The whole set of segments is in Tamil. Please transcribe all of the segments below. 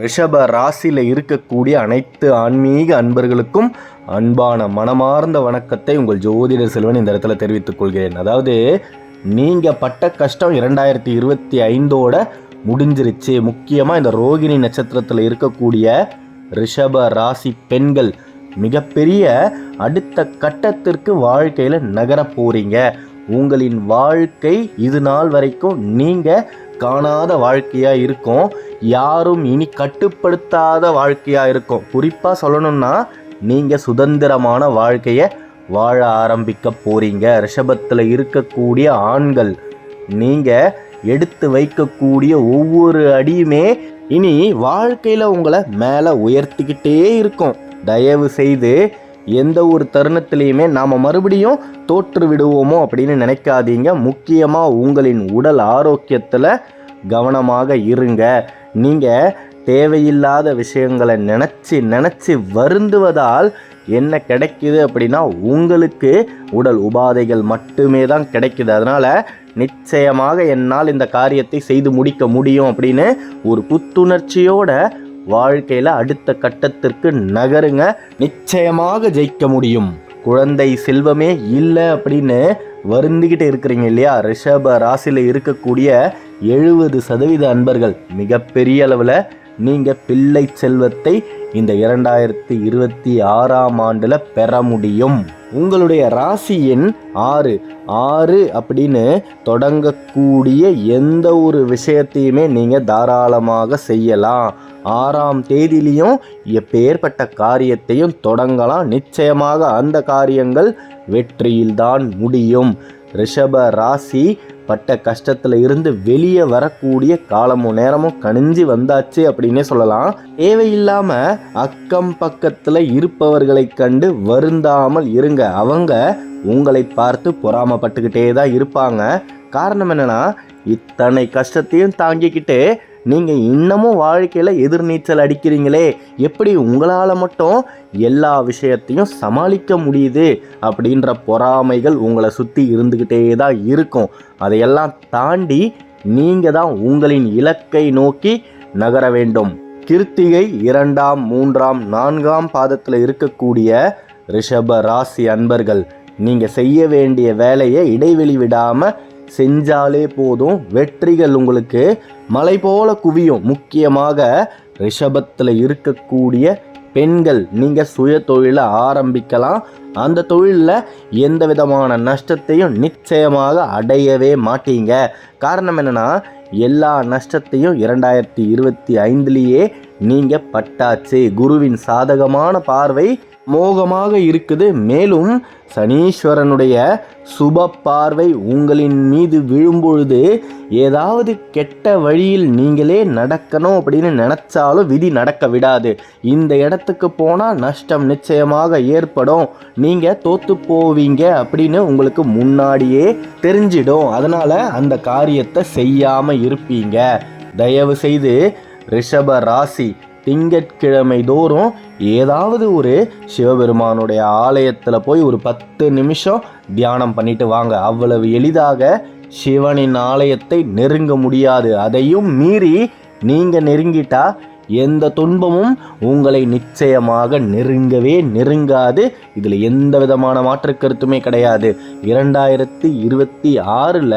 ரிஷப ராசியில் இருக்கக்கூடிய அனைத்து ஆன்மீக அன்பர்களுக்கும் அன்பான மனமார்ந்த வணக்கத்தை உங்கள் ஜோதிடர் செல்வன் இந்த இடத்துல தெரிவித்துக் கொள்கிறேன். அதாவது நீங்கள் பட்ட கஷ்டம் இரண்டாயிரத்தி இருபத்தி ஐந்தோட முடிஞ்சிருச்சு. முக்கியமாக இந்த ரோகிணி நட்சத்திரத்தில் இருக்கக்கூடிய ரிஷப ராசி பெண்கள் மிகப்பெரிய அடுத்த கட்டத்திற்கு வாழ்க்கையில் நகரப் போகிறீங்க உங்களின் வாழ்க்கை இது நாள் வரைக்கும் நீங்கள் காணாத வாழ்க்கையாக இருக்கும் யாரும் இனி கட்டுப்படுத்தாத வாழ்க்கையாக இருக்கும் குறிப்பாக சொல்லணும்னா நீங்கள் சுதந்திரமான வாழ்க்கையை வாழ ஆரம்பிக்க போகிறீங்க ரிஷபத்தில் இருக்கக்கூடிய ஆண்கள் நீங்கள் எடுத்து வைக்கக்கூடிய ஒவ்வொரு அடியுமே இனி வாழ்க்கையில் உங்களை மேலே உயர்த்திக்கிட்டே இருக்கும். தயவு செய்து எந்த ஒரு தருணத்திலையுமே நாம் மறுபடியும் தோற்று விடுவோமோ அப்படின்னு நினைக்காதீங்க. முக்கியமாக உங்களின் உடல் ஆரோக்கியத்தில் கவனமாக இருங்க. நீங்கள் தேவையில்லாத விஷயங்களை நினச்சி நினச்சி வருந்துவதால் என்ன கிடைக்குது அப்படின்னா உங்களுக்கு உடல் உபாதைகள் மட்டுமே தான் கிடைக்குது. அதனால் நிச்சயமாக என்னால் இந்த காரியத்தை செய்து முடிக்க முடியும் அப்படின்னு ஒரு புத்துணர்ச்சியோட வாழ்க்கையில் அடுத்த கட்டத்திற்கு நகருங்க. நிச்சயமாக ஜெயிக்க முடியும். குழந்தை செல்வமே இல்லை அப்படின்னு வருந்திக்கிட்டு இருக்கிறீங்க இல்லையா? ரிஷப ராசியில் இருக்கக்கூடிய எழுபது சதவீத அன்பர்கள் மிகப்பெரிய அளவில் நீங்கள் பிள்ளை செல்வத்தை இந்த இரண்டாயிரத்தி இருபத்தி ஆறாம் ஆண்டில் பெற முடியும். உங்களுடைய ராசி எண் ஆறு. ஆறு அப்படின்னு தொடங்கக்கூடிய எந்த ஒரு விஷயத்தையுமே நீங்கள் தாராளமாக செய்யலாம். ஆறாம் தேதியிலையும் எப்பேற்பட்ட காரியத்தையும் தொடங்கலாம். நிச்சயமாக அந்த காரியங்கள் வெற்றியில்தான் முடியும். ரிஷப ராசி பட்ட கஷ்டத்தில் இருந்து வெளியே வரக்கூடிய காலமும் நேரமும் கணிஞ்சு வந்தாச்சு அப்படின்னே சொல்லலாம். தேவையில்லாமல் அக்கம் பக்கத்தில் இருப்பவர்களை கண்டு வருந்தாமல் இருங்க. அவங்க உங்களை பார்த்து பொறாமப்பட்டுக்கிட்டே தான் இருப்பாங்க. காரணம் என்னென்னா இத்தனை கஷ்டத்தையும் தாங்கிக்கிட்டு நீங்கள் இன்னமும் வாழ்க்கையில் எதிர்நீச்சல் அடிக்கிறீங்களே எப்படி உங்களால் மட்டும் எல்லா விஷயத்தையும் சமாளிக்க முடியுது அப்படின்ற பொறாமைகள் உங்களை சுற்றி இருந்துக்கிட்டே தான் இருக்கும். அதையெல்லாம் தாண்டி நீங்கள் தான் உங்களின் இலக்கை நோக்கி நகர வேண்டும். கிருத்திகை இரண்டாம் மூன்றாம் நான்காம் பாதத்தில் இருக்கக்கூடிய ரிஷப ராசி அன்பர்கள் நீங்கள் செய்ய வேண்டிய வேலையை இடைவெளி விடாமல் செஞ்சாலே போதும். வெற்றிகள் உங்களுக்கு மலை போல குவியும். முக்கியமாக ரிஷபத்தில் இருக்கக்கூடிய பெண்கள் நீங்கள் சுய தொழிலை ஆரம்பிக்கலாம். அந்த தொழிலில் எந்த விதமான நஷ்டத்தையும் நிச்சயமாக அடையவே மாட்டீங்க. காரணம் என்னென்னா எல்லா நஷ்டத்தையும் இரண்டாயிரத்தி இருபத்தி ஐந்துலேயே நீங்கள் பட்டாச்சு. குருவின் சாதகமான பார்வை மோகமாக இருக்குது. மேலும் சனீஸ்வரனுடைய சுப பார்வை உங்களின் மீது விழும்பொழுது ஏதாவது கெட்ட வழியில் நீங்களே நடக்கணும் அப்படின்னு நினச்சாலும் விதி நடக்க விடாது. இந்த இடத்துக்கு போனால் நஷ்டம் நிச்சயமாக ஏற்படும். நீங்கள் தோற்று போவீங்க அப்படின்னு உங்களுக்கு முன்னாடியே தெரிஞ்சிடும். அதனால் அந்த காரியத்தை செய்யாமல் இருப்பீங்க. தயவு செய்து ரிஷப ராசி திங்கட்கிழமை தோறும் ஏதாவது ஒரு சிவபெருமானுடைய ஆலயத்தில் போய் ஒரு பத்து நிமிஷம் தியானம் பண்ணிட்டு வாங்க. அவ்வளவு எளிதாக சிவனின் ஆலயத்தை நெருங்க முடியாது. அதையும் மீறி நீங்கள் நெருங்கிட்டா எந்த துன்பமும் உங்களை நிச்சயமாக நெருங்கவே நெருங்காது. இதில் எந்த விதமான மாற்று கருத்துமே கிடையாது. இரண்டாயிரத்தி இருபத்தி ஆறில்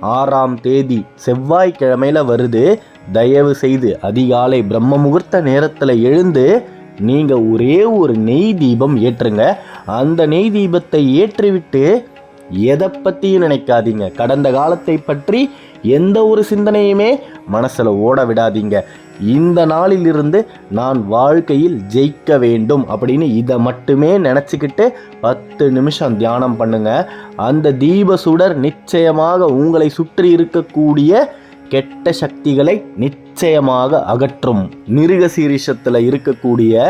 ஆறாம் தேதி செவ்வாய்க்கிழமையில் வருது. தயவு செய்து அதிகாலை பிரம்ம முகூர்த்த நேரத்தில் எழுந்து நீங்கள் ஒரே ஒரு நெய் தீபம் ஏற்றுங்க. அந்த நெய் தீபத்தை ஏற்றிவிட்டு எதை பற்றியும் நினைக்காதீங்க. கடந்த காலத்தை பற்றி எந்த ஒரு சிந்தனையுமே மனசில் ஓட விடாதீங்க. இந்த நாளிலிருந்து நான் வாழ்க்கையில் ஜெயிக்க வேண்டும் அப்படின்னு இதை மட்டுமே நினச்சிக்கிட்டு பத்து நிமிஷம் தியானம் பண்ணுங்க. அந்த தீப சுடர் நிச்சயமாக உங்களை சுற்றி இருக்கக்கூடிய கெட்ட சக்திகளை நிச்சயம் நிச்சயமாக அகற்றும் மிருகசீரிஷத்தில் இருக்கக்கூடிய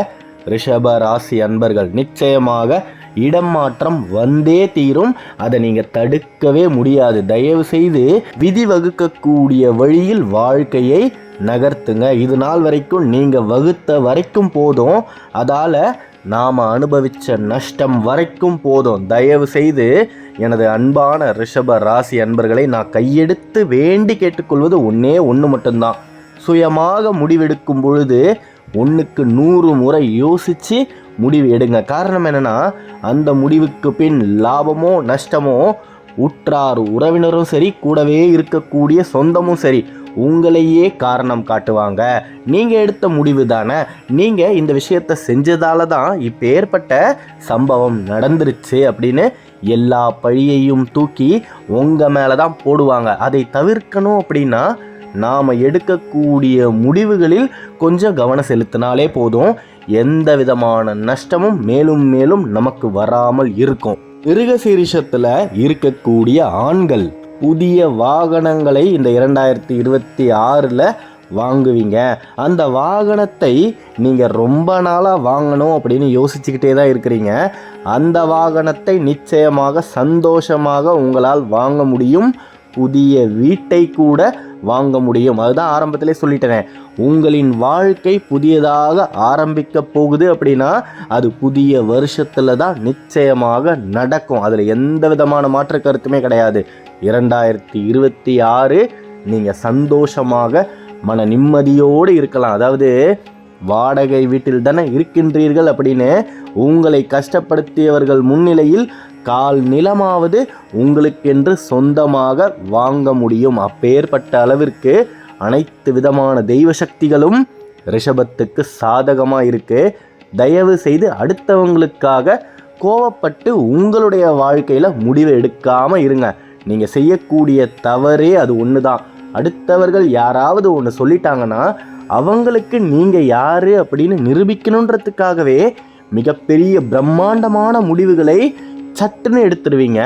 ரிஷப ராசி அன்பர்கள் நிச்சயமாக இடம் மாற்றம் வந்தே தீரும். அதை நீங்கள் தடுக்கவே முடியாது. தயவு செய்து விதி வகுக்கக்கூடிய வழியில் வாழ்க்கையை நகர்த்துங்க. இது நாள் வரைக்கும் நீங்கள் வகுத்த வரைக்கும் போதும். அதால் நாம் அனுபவித்த நஷ்டம் வரைக்கும் போதும். தயவு செய்து எனது அன்பான ரிஷப ராசி அன்பர்களை நான் கையெடுத்து வேண்டி கேட்டுக்கொள்வது ஒன்றே ஒன்று மட்டும்தான். சுயமாக முடிவெடுக்கும் பொழுது ஒன்றுக்கு நூறு முறை யோசித்து முடிவு எடுங்க. காரணம் என்னன்னா அந்த முடிவுக்கு பின் லாபமோ நஷ்டமோ உற்றார் உறவினரும் சரி கூடவே இருக்கக்கூடிய சொந்தமும் சரி உங்களையே காரணம் காட்டுவாங்க. நீங்கள் எடுத்த முடிவு தானே. நீங்கள் இந்த விஷயத்தை செஞ்சதால தான் இப்போ ஏற்பட்ட சம்பவம் நடந்துருச்சு அப்படின்னு எல்லா பழியையும் தூக்கி உங்கள் மேலே தான் போடுவாங்க. அதை தவிர்க்கணும் அப்படின்னா நாம் எடுக்கக்கூடிய முடிவுகளில் கொஞ்சம் கவனம் செலுத்தினாலே போதும். எந்த விதமான நஷ்டமும் மேலும் மேலும் நமக்கு வராமல் இருக்கும். மிருகசீரிஷத்தில் இருக்கக்கூடிய ஆண்கள் புதிய வாகனங்களை இந்த இரண்டாயிரத்தி இருபத்தி ஆறில் வாங்குவீங்க. அந்த வாகனத்தை நீங்கள் ரொம்ப நாளாக வாங்கணும் அப்படின்னு யோசிச்சுக்கிட்டே தான் இருக்கிறீங்க. அந்த வாகனத்தை நிச்சயமாக சந்தோஷமாக உங்களால் வாங்க முடியும். புதிய வீட்டை கூட வாங்க முடியும். அதுதான் ஆரம்பத்திலே சொல்லிட்டேனே. உங்களின் வாழ்க்கை புதியதாக ஆரம்பிக்க போகுது அப்படின்னா அது புதிய வருஷத்தில் தான் நிச்சயமாக நடக்கும். அதில் எந்த விதமான மாற்று கருத்துமே கிடையாது. இரண்டாயிரத்தி இருபத்தி ஆறு நீங்கள் சந்தோஷமாக மன நிம்மதியோடு இருக்கலாம். அதாவது வாடகை வீட்டில் தானே இருக்கின்றீர்கள் அப்படின்னு உங்களை கஷ்டப்படுத்தியவர்கள் முன்னிலையில் கால் நிலமாவது உங்களுக்கென்று சொந்தமாக வாங்க முடியும். அப்பேற்பட்ட அளவிற்கு அனைத்து விதமான தெய்வ சக்திகளும் ரிஷபத்துக்கு சாதகமாக இருக்கு தயவு செய்து அடுத்தவங்களுக்காக கோவப்பட்டு உங்களுடைய வாழ்க்கையில் முடிவு எடுக்காமல் இருங்க. நீங்கள் செய்யக்கூடிய தவறே அது ஒன்று தான் அடுத்தவர்கள் யாராவது ஒன்று சொல்லிட்டாங்கன்னா அவங்களுக்கு நீங்கள் யார் அப்படின்னு நிரூபிக்கணுன்றதுக்காகவே மிகப்பெரிய பிரம்மாண்டமான முடிவுகளை சட்டுன்னு எடுத்துடுவீங்க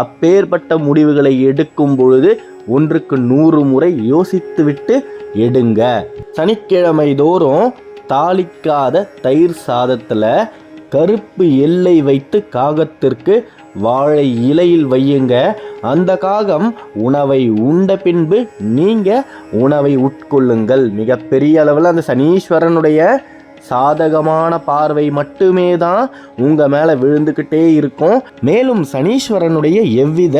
அப்பேற்பட்ட முடிவுகளை எடுக்கும் பொழுது ஒன்றுக்கு நூறு முறை யோசித்துவிட்டு எடுங்க. சனிக்கிழமை தோறும் தாளிக்காத தயிர் சாதத்தில் கருப்பு எல்லை வைத்து காகத்திற்கு வாழை இலையில் வையுங்க. அந்த காகம் உணவை உண்ட பின்பு நீங்கள் உணவை உட்கொள்ளுங்கள். மிகப்பெரிய அளவில் அந்த சனீஸ்வரனுடைய சாதகமான பார்வை மட்டுமே தான் உங்கள் மேலே விழுந்துக்கிட்டே இருக்கும். மேலும் சனீஸ்வரனுடைய எவ்வித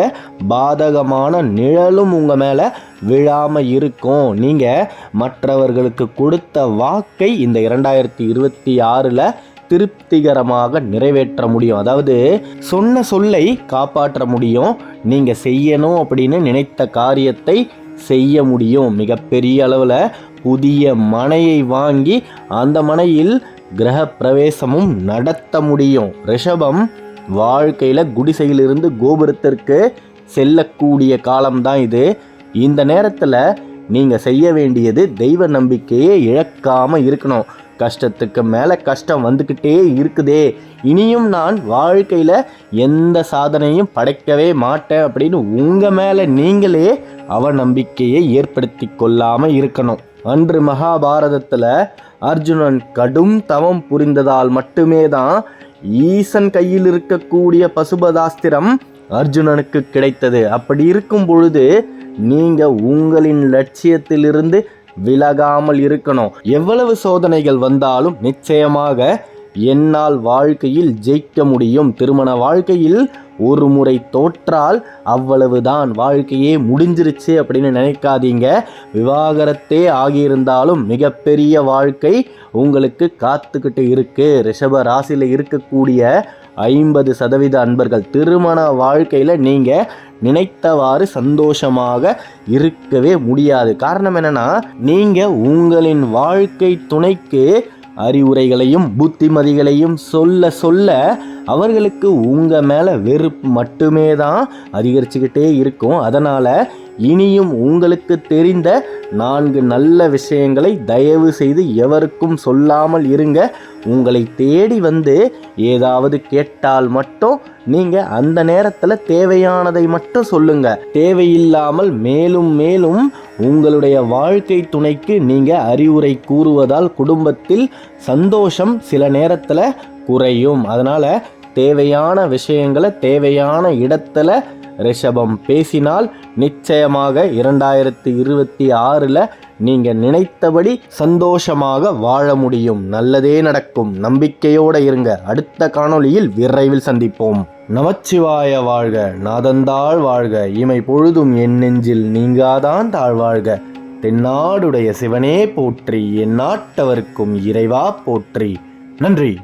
பாதகமான நிழலும் உங்கள் மேலே விழாமல் இருக்கும். நீங்கள் மற்றவர்களுக்கு கொடுத்த வாக்கை இந்த இரண்டாயிரத்தி இருபத்தி ஆறில் திருப்திகரமாக நிறைவேற்ற முடியும். அதாவது சொன்ன சொல்லை காப்பாற்ற முடியும். நீங்கள் செய்யணும் அப்படின்னு நினைத்த காரியத்தை செய்ய முடியும். மிகப்பெரிய அளவில் புதிய மனையை வாங்கி அந்த மனையில் கிரக பிரவேசமும் நடத்த முடியும். ரிஷபம் வாழ்க்கையில் குடிசையிலிருந்து கோபுரத்திற்கு செல்லக்கூடிய காலம்தான் இது. இந்த நேரத்தில் நீங்கள் செய்ய வேண்டியது தெய்வ நம்பிக்கையை இழக்காமல் இருக்கணும். கஷ்டத்துக்கு மேலே கஷ்டம் வந்துக்கிட்டே இருக்குதே. இனியும் நான் வாழ்க்கையில் எந்த சாதனையும் படைக்கவே மாட்டேன் அப்படின்னு உங்கள் மேலே நீங்களே அவநம்பிக்கையை ஏற்படுத்தி கொள்ளாமல் இருக்கணும். அன்று மகாபாரதத்தில் அர்ஜுனன் கடும் தவம் புரிந்ததால் மட்டுமே தான் ஈசன் கையில் இருக்கக்கூடிய பசுபதாஸ்திரம் அர்ஜுனனுக்கு கிடைத்தது. அப்படி இருக்கும் பொழுது நீங்கள் உங்களின் லட்சியத்திலிருந்து விலகாமல் இருக்கணும். எவ்வளவு சோதனைகள் வந்தாலும் நிச்சயமாக என்னால் வாழ்க்கையில் ஜெயிக்க முடியும். திருமண வாழ்க்கையில் ஒரு முறை தோற்றால் அவ்வளவுதான். வாழ்க்கையே முடிஞ்சிருச்சு அப்படின்னு நினைக்காதீங்க. விவாகரத்தே ஆகியிருந்தாலும் மிகப்பெரிய வாழ்க்கை உங்களுக்கு காத்துக்கிட்டு இருக்கு. ரிஷப ராசியில் இருக்கக்கூடிய ஐம்பது சதவீத அன்பர்கள் திருமண வாழ்க்கையில் நீங்கள் நினைத்தவாறு சந்தோஷமாக இருக்கவே முடியாது. காரணம் என்னென்னா நீங்கள் உங்களின் வாழ்க்கை துணைக்கு அறிவுரைகளையும் புத்திமதிகளையும் சொல்ல சொல்ல அவர்களுக்கு உங்கள் மேலே வெறுப்பு மட்டுமே தான் அதிகரிச்சுக்கிட்டே இருக்கும். அதனால் இனியும் உங்களுக்கு தெரிந்த நான்கு நல்ல விஷயங்களை தயவு செய்து எவருக்கும் சொல்லாமல் இருங்க. உங்களை தேடி வந்து ஏதாவது கேட்டால் மட்டும் நீங்கள் அந்த நேரத்தில் தேவையானதை மட்டும் சொல்லுங்கள் தேவையில்லாமல் மேலும் மேலும் உங்களுடைய வாழ்க்கை துணைக்கு நீங்கள் அறிவுரை கூறுவதால் குடும்பத்தில் சந்தோஷம் சில நேரத்தில் குறையும். அதனால் தேவையான விஷயங்களை தேவையான இடத்துல ரிஷபம் பேசினால் நிச்சயமாக இரண்டாயிரத்தி இருபத்தி ஆறில் நீங்கள் நினைத்தபடி சந்தோஷமாக வாழ முடியும். நல்லதே நடக்கும். நம்பிக்கையோடு இருங்க. அடுத்த காணொளியில் விரைவில் சந்திப்போம். நமச்சிவாய வாழ்க நாதந்தாள் வாழ்க இமை பொழுதும் என் நெஞ்சில் நீங்காதான் தாழ்வாழ்க தென்னாடுடைய சிவனே போற்றி என் நாட்டவர்க்கும் இறைவா போற்றி. நன்றி.